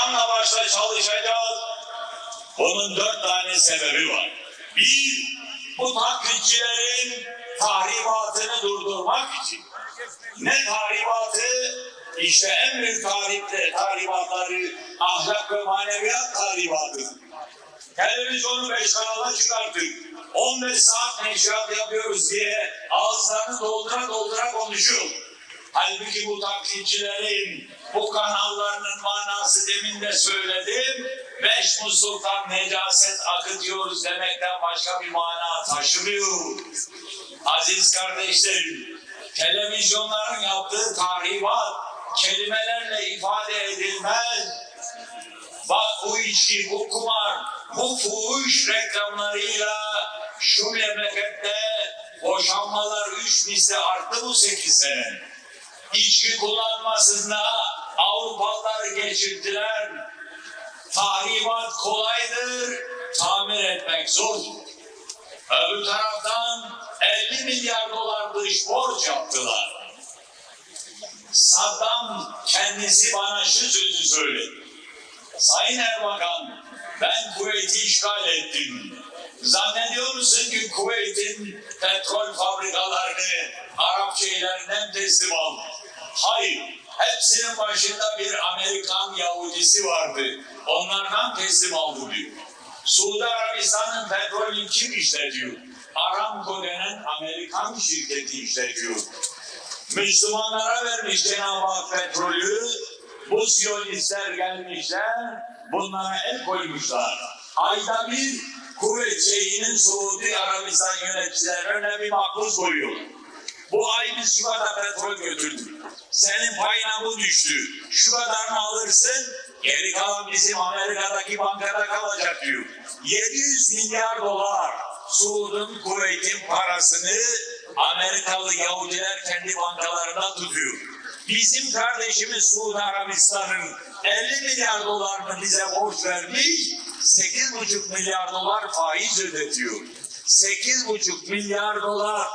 canla başla çalışacağız. Bunun dört tane sebebi var. Bir, bu taklitçilerin tahribatını durdurmak için. Ne tahribatı? İşte en büyük tahripleri, tahribatları ahlak ve maneviyat tahribatı. Televizyonu beş kanala çıkarttık. 15 saat neşriyat yapıyoruz diye ağızlarını doldura doldura konuşuyor. Halbuki bu taklitçilerin bu kanallarının manası demin de söyledim. Beş musluktan necaset akıtıyoruz demekten başka bir mana taşımıyor. Aziz kardeşlerim, televizyonların yaptığı tahribat kelimelerle ifade edilmez. Bak bu içki, bu kumar, bu fuhuş reklamlarıyla şu memlekette boşanmalar üç misli arttı bu sekiz sene. İçki kullanmasında Avrupalıları geçirdiler. Tahribat kolaydır, tamir etmek zordur. Öbür taraftan 50 milyar dolar dış borç yaptılar. Saddam kendisi bana şu sözü söyledi. Sayın Erbakan, ben Kuveyt'i işgal ettim. Zannediyor musun ki Kuveyt'in petrol fabrikalarını Arap şeylerinden teslim aldı? Hayır. Hepsinin başında bir Amerikan Yahudisi vardı. Onlardan teslim aldı diyor. Suudi Arabistan'ın petrolünü kim işletiyor? Aramco denen Amerikan şirketi işletiyor. Müslümanlara vermiş Cenab-ı Hak petrolü, bu siyonistler gelmişler, bunlara el koymuşlar. Ayda bir kuvvet şeyinin Suudi Arabistan yöneticilerine bir makbuz koyuyor. Bu ay biz şu kadar petrol götürdük. Senin payına bu düştü. Şu kadarını alırsın, geri kalan bizim Amerika'daki bankada kalacak diyor. 700 milyar dolar Suud'un kuvvetin parasını Amerikalı Yahudiler kendi bankalarında tutuyor. Bizim kardeşimiz Suudi Arabistan'ın 50 milyar dolarını bize borç vermiş, 8,5 milyar dolar faiz ödetiyor. 8,5 milyar dolar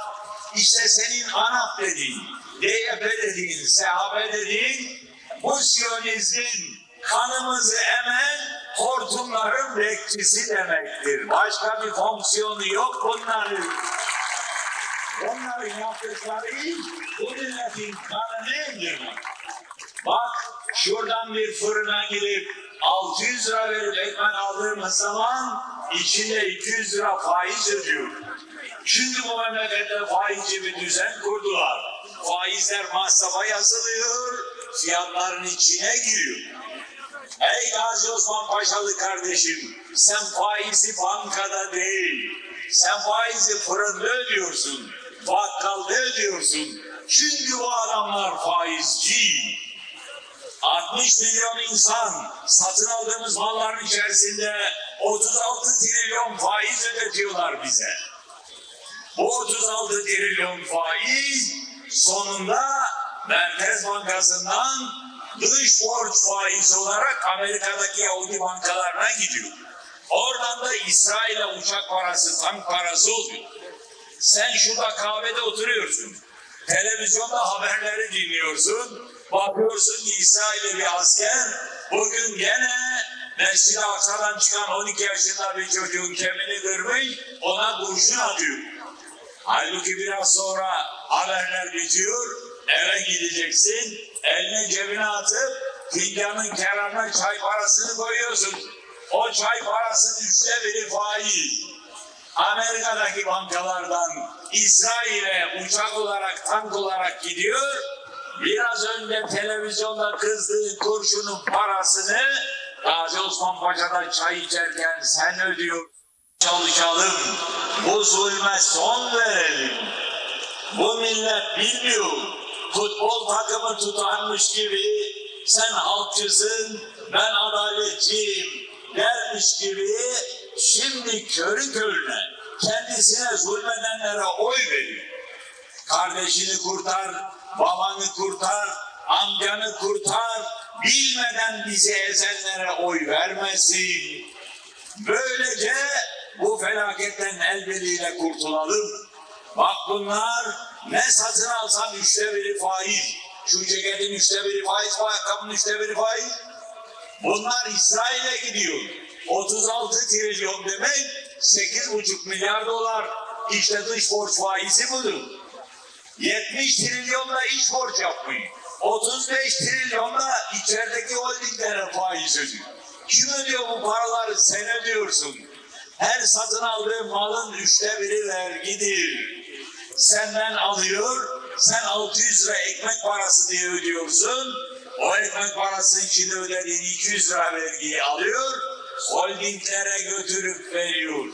işte senin ANAP dediğin, DYP dediğin, SHP dediğin bu Siyonizmin kanımızı emen hortumların bekçisi demektir. Başka bir fonksiyonu yok bunların. Onların yaptıkları bu milletin kanını emdirmek. Bak şuradan bir fırına gidip 600 lira verip ekmek aldığımız zaman içinde 200 lira faiz ödüyor. Şimdi bu memlekette faizci bir düzen kurdular. Faizler masrafa yazılıyor, fiyatların içine giriyor. Ey Gazi Osman Paşalı kardeşim, sen faizi bankada değil, sen faizi fırında ödüyorsun, bakkalda ödüyorsun. Çünkü bu adamlar faizci. 60 milyon insan satın aldığımız malların içerisinde 36 trilyon faiz ödetiyorlar bize. Bu 36 trilyon faiz sonunda Merkez Bankası'ndan dış borç faizi olarak Amerika'daki Yahudi bankalarına gidiyor. Oradan da İsrail'e uçak parası, tank parası oluyor. Sen şurada kahvede oturuyorsun. Televizyonda haberleri dinliyorsun. Bakıyorsun ki İsrail'e bir asker bugün gene Mescid-i Aksa'dan çıkan 12 yaşında bir çocuğun kemiğini kırmış, ona kurşun atıyor. Halbuki biraz sonra haberler bitiyor, eve gideceksin, elini cebine atıp fincanın kenarına çay parasını koyuyorsun. O çay parasının üçte biri faiz. Amerika'daki bankalardan İsrail'e uçak olarak, tank olarak gidiyor. Biraz önce televizyonda kızdığı kurşunun parasını Gazi Osman Paşa'da çay içerken sen ödüyor. Çalışalım, bu zulme son verelim. Bu millet bilmiyor. Futbol takımı tutarmış gibi sen halkçısın, ben adaletçiyim dermiş gibi şimdi körü körüne kendisine zulmedenlere oy veriyor. Kardeşini kurtar, babanı kurtar, amcanı kurtar, bilmeden bizi ezenlere oy vermesin. Böylece bu felaketten el birliğiyle kurtulalım. Bak bunlar ne satın alsan üçte biri faiz. Şu ceketin üçte biri faiz, bu ayakkabının üçte biri faiz. Bunlar İsrail'e gidiyor. 36 trilyon demek 8,5 milyar dolar. İşte dış borç faizi budur. 70 trilyonla iç borç yapmayın. 35 trilyonla içerideki holdinglere faiz ödüyor. Kim ödüyor bu paraları? Sen ödüyorsun. Her satın aldığın malın üçte biri vergidir. Senden alıyor, sen 600 lira ekmek parası diye ödüyorsun. O ekmek parasının içinde ödediğin 200 lira vergiyi alıyor, holdinglere götürüp veriyor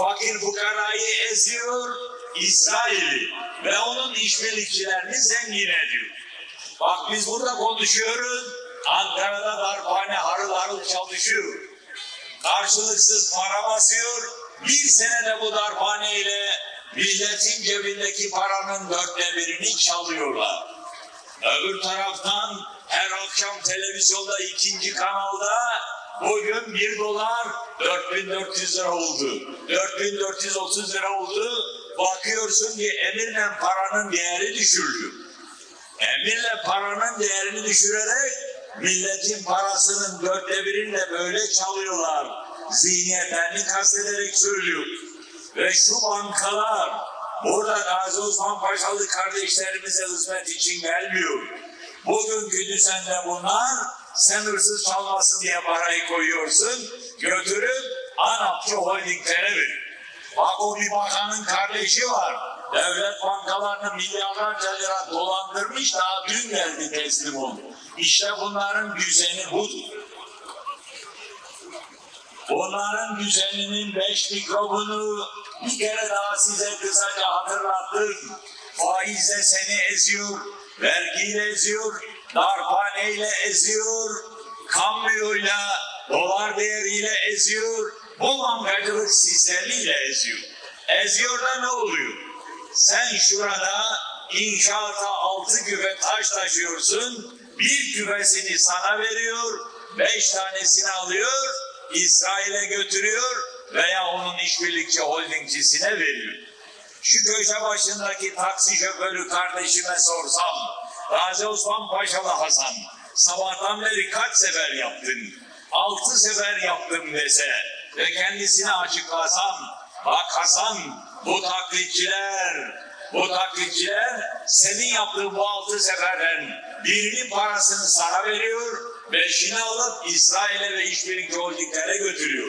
fakir fukarayı eziyor İsrail'i ve onun işbirlikçilerini zengin ediyor. Bak biz burada konuşuyoruz. Ankara'da darphane harıl harıl çalışıyor. Karşılıksız para basıyor. Bir senede bu darphane ile milletin cebindeki paranın dörtte birini çalıyorlar. Öbür taraftan her akşam televizyonda ikinci kanalda bugün 1 dolar 4400 lira oldu. 4430 lira oldu. Bakıyorsun ki emirle paranın değeri düşürülüyor. Emirle paranın değerini düşürerek milletin parasının dörtte birini de böyle çalıyorlar. Zihniyetlerini kastederek söylüyor. Ve şu bankalar burada Gazi Osman Paşalı kardeşlerimize hizmet için gelmiyor. Bugünkü düzende bunlar sen hırsız çalmasın diye parayı koyuyorsun, götürüp Anapçı Holdinglere ver. Bak o bir bakanın kardeşi var. Devlet bankalarını milyarlarca lira dolandırmış daha dün geldi teslim oldu. İşte bunların düzeni budur. Bunların düzeninin beş mikrobunu bir kere daha size kısaca hatırlattım. Faizle seni eziyor, vergiyle eziyor, darphaneyle eziyor, kambiyoyla, dolar değeriyle eziyor, bu bankacılık sistemiyle eziyor. Eziyor da ne oluyor? Sen şurada inşaata altı küve taş taşıyorsun, bir küvesini sana veriyor, beş tanesini alıyor, İsrail'e götürüyor veya onun işbirlikçi holdingcisine veriyor. Şu köşe başındaki taksi şoförü kardeşime sorsam, Gazi Osman Paşalı Hasan, sabahtan beri kaç sefer yaptın? Altı sefer yaptım dese ve kendisine açıklasam, bak Hasan bu taklitçiler, bu taklitçiler senin yaptığın bu altı seferden birinin parasını sana veriyor, beşini alıp İsrail'e ve işbirlikçi holdinglere götürüyor.